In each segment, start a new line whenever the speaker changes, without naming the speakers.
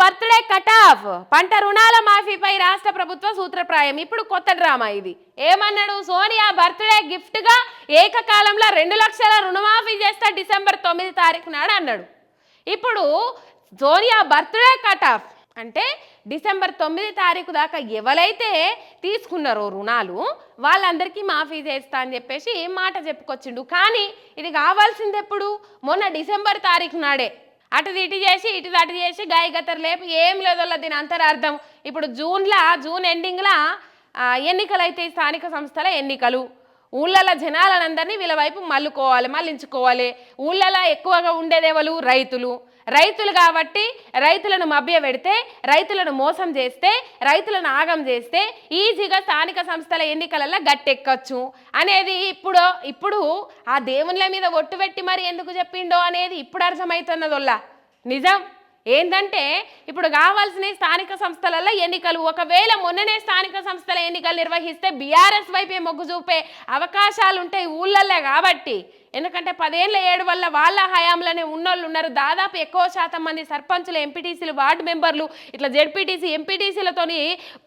Birthday cut of పంట రుణాల మాఫీపై రాష్ట్ర ప్రభుత్వ సూత్రప్రాయం. ఇప్పుడు కొత్త డ్రామా ఇది. ఏమన్నాడు? సోనియా బర్త్డే గిఫ్ట్గా ఏకకాలంలో రెండు లక్షల రుణమాఫీ చేస్తా డిసెంబర్ తొమ్మిది తారీఖు నాడు అన్నాడు. ఇప్పుడు సోనియా బర్త్డే కట్ ఆఫ్ అంటే డిసెంబర్ తొమ్మిది తారీఖు దాకా ఎవరైతే తీసుకున్నారో రుణాలు వాళ్ళందరికీ మాఫీ చేస్తా అని చెప్పేసి మాట చెప్పుకొచ్చిండు. కానీ ఇది కావాల్సింది ఎప్పుడు? మొన్న డిసెంబర్ తారీఖు నాడే. అటు ఇటు చేసి ఇటు అటు చేసి గాయ గతరు లేపు ఏం లేదో దీని అంతరార్థం. ఇప్పుడు జూన్లా జూన్ ఎండింగ్లో ఎన్నికలు అయితే స్థానిక సంస్థల ఎన్నికలు. ఊళ్ళలో జనాలందరినీ వీళ్ళ వైపు మల్లుకోవాలి మళ్ళించుకోవాలి ఊళ్ళలో ఎక్కువగా ఉండేదేవలు రైతులు. రైతులు కాబట్టి రైతులను మభ్య పెడితే రైతులను మోసం చేస్తే రైతులను ఆగం చేస్తే ఈజీగా స్థానిక సంస్థల ఎన్నికలలో గట్టెక్కచ్చు. అనేది ఇప్పుడు ఇప్పుడు ఆ దేవుళ్ళ మీద ఒట్టు పెట్టి మరి ఎందుకు చెప్పిండో అనేది ఇప్పుడు అర్థమవుతున్నదొల్లా. నిజం? ఏంటంటే ఇప్పుడు కావాల్సిన స్థానిక సంస్థలలో ఎన్నికలు ఒకవేళ మొన్ననే స్థానిక సంస్థల ఎన్నికలు నిర్వహిస్తే బీఆర్ఎస్ వైపే మొగ్గు చూపే అవకాశాలు ఉంటాయి ఊళ్ళల్లో కాబట్టి. ఎందుకంటే పదేళ్ళ ఏడు వల్ల వాళ్ళ హయాంలోనే ఉన్నోళ్ళు ఉన్నారు. దాదాపు ఎక్కువ శాతం మంది సర్పంచులు ఎంపీటీసీలు వార్డు మెంబర్లు ఇట్లా జెడ్పీటీసీ ఎంపీటీసీలతోని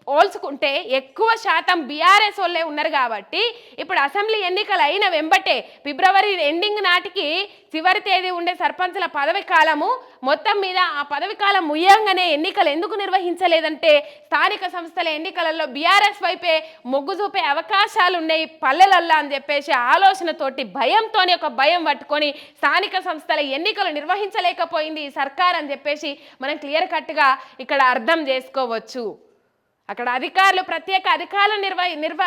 పోల్చుకుంటే ఎక్కువ శాతం బీఆర్ఎస్ వాళ్ళే ఉన్నారు కాబట్టి ఇప్పుడు అసెంబ్లీ ఎన్నికలు అయిన వెంబటే ఫిబ్రవరి ఎండింగ్ నాటికి చివరి తేదీ ఉండే సర్పంచుల పదవి కాలము మొత్తం మీద ఆ పదవి కాలం ముయ్యంగానే ఎన్నికలు ఎందుకు నిర్వహించలేదంటే స్థానిక సంస్థల ఎన్నికలలో బీఆర్ఎస్ వైపే మొగ్గు చూపే అవకాశాలు ఉన్నాయి పల్లెలల్లా అని చెప్పేసి ఆలోచనతోటి భయంతోనే ఒక భయం పట్టుకొని స్థానిక సంస్థల ఎన్నికలు నిర్వహించలేకపోయింది సర్కార్ అని చెప్పేసి మనం క్లియర్ కట్గా ఇక్కడ అర్థం చేసుకోవచ్చు. అక్కడ అధికారులు ప్రత్యేక అధికారులు నిర్వ నిర్వ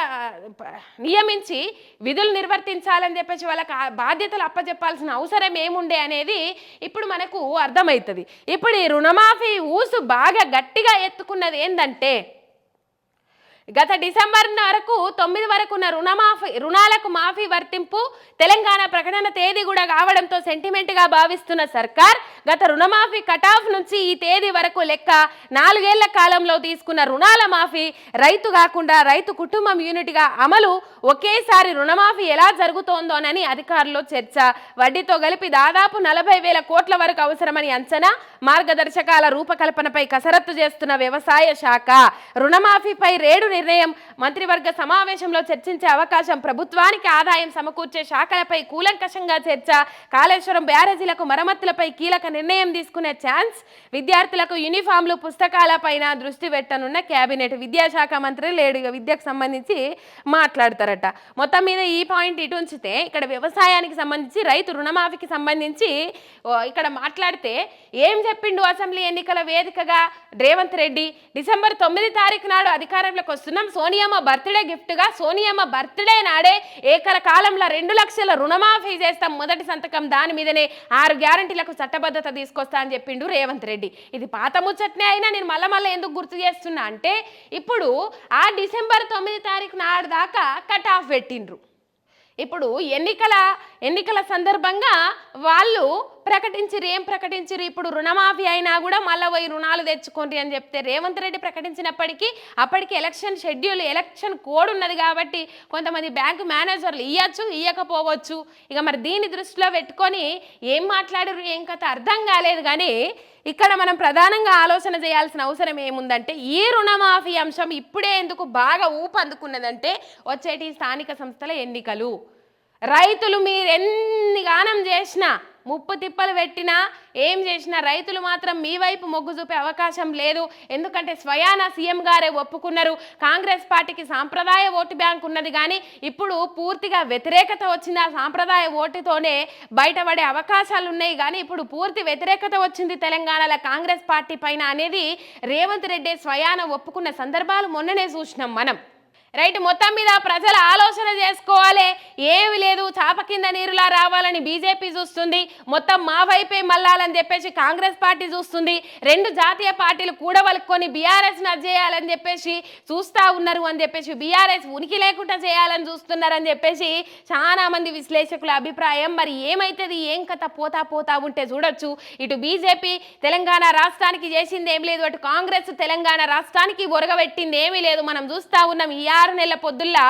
నియమించి విధులు నిర్వర్తించాలని చెప్పేసి వాళ్ళకి బాధ్యతలు అప్పచెప్పాల్సిన అవసరం ఏముండే అనేది ఇప్పుడు మనకు అర్థమవుతుంది. ఇప్పుడు ఈ రుణమాఫీ ఊసు బాగా గట్టిగా ఎత్తుకున్నది ఏంటంటే గత డిసెంబర్ వరకు తొమ్మిది వరకు ఉన్న రుణమాఫీ రుణాలకు మాఫీ వర్తింపు తెలంగాణ ప్రకటన తేదీ కూడా కావడంతో సెంటిమెంట్గా భావిస్తున్న సర్కార్ గత రుణమాఫీ కటాఫ్ నుంచి ఈ తేదీ వరకు లెక్క నాలుగేళ్ళ కాలంలో తీసుకున్న రుణాల మాఫీ రైతు కాకుండా రైతు కుటుంబం యూనిట్గా అమలు ఒకేసారి రుణమాఫీ ఎలా జరుగుతోందోనని అధికారుల్లో చర్చ. వడ్డీతో కలిపి దాదాపు నలభై వేల కోట్ల వరకు అవసరమని అంచనా. మార్గదర్శకాల రూపకల్పనపై కసరత్తు చేస్తున్న వ్యవసాయ శాఖ రుణమాఫీపై రేడు నిర్ణయం మంత్రివర్గ సమావేశంలో చర్చించే అవకాశం ప్రభుత్వానికి ఆదాయం సమకూర్చే శాఖలపై కూలంకషంగా చర్చ కాళేశ్వరం బ్యారేజీలకు మరమ్మతులపై కీలక నిర్ణయం తీసుకునే ఛాన్స్ విద్యార్థులకు యూనిఫామ్లు పుస్తకాలపైన దృష్టి పెట్టనున్న కేబినెట్ విద్యాశాఖ మంత్రి లేడు. విద్యకు సంబంధించి మాట్లాడతారట. మొత్తం మీద ఈ పాయింట్ ఇటు ఉంచితే ఇక్కడ వ్యవసాయానికి సంబంధించి రైతు రుణమాఫీకి సంబంధించి ఇక్కడ మాట్లాడితే ఏం చెప్పిండు అసెంబ్లీ ఎన్నికల వేదికగా రేవంత్ రెడ్డి? డిసెంబర్ తొమ్మిది తారీఖు నాడు అధికారంలోకి వస్తున్నాం సోనియమ్మ బర్త్డే గిఫ్ట్గా సోనియమ్మ బర్త్డే నాడే ఏకరకాలంలో రెండు లక్షల రుణమాఫీ చేస్తాం. మొదటి సంతకం దాని మీదనే ఆరు గ్యారంటీలకు చట్టబద్ధత తీసుకొస్తా అని చెప్పిండు రేవంత్ రెడ్డి. ఇది పాత ముచ్చట్నే అయినా నేను మళ్ళా మళ్ళీ ఎందుకు గుర్తు చేస్తున్నా అంటే ఇప్పుడు ఆ డిసెంబర్ తొమ్మిది తారీఖు నాడు దాకా కట్ ఆఫ్ పెట్టిండ్రు. ఇప్పుడు ఎన్నికల ఎన్నికల సందర్భంగా వాళ్ళు ప్రకటించిరు ఏం ప్రకటించిరు? ఇప్పుడు రుణమాఫీ అయినా కూడా మళ్ళీ పోయి రుణాలు తెచ్చుకోండి అని చెప్తే రేవంత్ రెడ్డి ప్రకటించినప్పటికీ అప్పటికి ఎలక్షన్ షెడ్యూల్ ఎలక్షన్ కోడ్ ఉన్నది కాబట్టి కొంతమంది బ్యాంకు మేనేజర్లు ఇవ్వచ్చు ఇవ్వకపోవచ్చు ఇక మరి దీన్ని దృష్టిలో పెట్టుకొని ఏం మాట్లాడరు ఏం కథ అర్థం కాలేదు కానీ ఇక్కడ మనం ప్రధానంగా ఆలోచన చేయాల్సిన అవసరం ఏముందంటే ఈ రుణమాఫీ అంశం ఇప్పుడే ఎందుకు బాగా ఊపందుకున్నదంటే వచ్చేటి స్థానిక సంస్థల ఎన్నికలు. రైతులు మీరు ఎన్ని గానం చేసినా ముప్పు తిప్పలు పెట్టినా ఏం చేసినా రైతులు మాత్రం మీ వైపు మొగ్గు చూపే అవకాశం లేదు. ఎందుకంటే స్వయాన సీఎం గారే ఒప్పుకున్నారు. కాంగ్రెస్ పార్టీకి సాంప్రదాయ ఓటు బ్యాంక్ ఉన్నది కానీ ఇప్పుడు పూర్తిగా వ్యతిరేకత వచ్చింది. ఆ సాంప్రదాయ ఓటుతోనే బయటపడే అవకాశాలు ఉన్నాయి కానీ ఇప్పుడు పూర్తి వ్యతిరేకత వచ్చింది తెలంగాణలో కాంగ్రెస్ పార్టీ పైన అనేది రేవంత్ రెడ్డి స్వయాన ఒప్పుకున్న సందర్భాలు మొన్ననే చూసినాం మనం. రైట్ మొత్తం మీద ప్రజలు ఆలోచన చేసుకోవాలి. ఏమి లేదు చాప కింద నీరులా రావాలని బీజేపీ చూస్తుంది. మొత్తం మా వైపే మళ్ళాలని చెప్పేసి కాంగ్రెస్ పార్టీ చూస్తుంది. రెండు జాతీయ పార్టీలు కూడవలుకొని బీఆర్ఎస్ చేయాలని చెప్పేసి చూస్తా ఉన్నారు అని చెప్పేసి బీఆర్ఎస్ ఉనికి లేకుండా చేయాలని చూస్తున్నారని చెప్పేసి చాలా మంది విశ్లేషకుల అభిప్రాయం. మరి ఏమైతుంది? ఏం కథ? పోతా పోతా ఉంటే చూడొచ్చు. ఇటు బీజేపీ తెలంగాణ రాష్ట్రానికి చేసింది ఏం లేదు. అటు కాంగ్రెస్ తెలంగాణ రాష్ట్రానికి ఒరగబెట్టింది ఏమీ లేదు. మనం చూస్తా ఉన్నాం ఈ ఆరు నెలల పొద్దుల్లా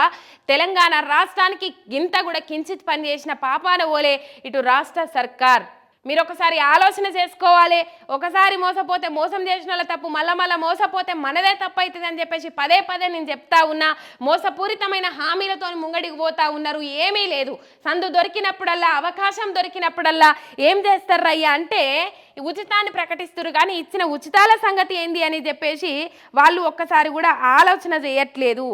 తెలంగాణ రాష్ట్రానికి ఇంత కూడా కించిత్ పని చేసిన పాపాన ఓలే ఇటు రాష్ట్ర సర్కార్. మీరు ఒకసారి ఆలోచన చేసుకోవాలి. ఒకసారి మోసపోతే మోసం చేసిన వాళ్ళ తప్పు మళ్ళా మళ్ళా మోసపోతే మనదే తప్పు అవుతుంది అని చెప్పేసి పదే పదే నేను చెప్తా ఉన్నా. మోసపూరితమైన హామీలతో ముంగడికి పోతా ఉన్నారు. ఏమీ లేదు. సందు దొరికినప్పుడల్లా అవకాశం దొరికినప్పుడల్లా ఏం చేస్తారయ్యా అంటే ఉచితాన్ని ప్రకటిస్తారు కానీ ఇచ్చిన ఉచితాల సంగతి ఏంది అని చెప్పేసి వాళ్ళు ఒక్కసారి కూడా ఆలోచన చేయట్లేదు.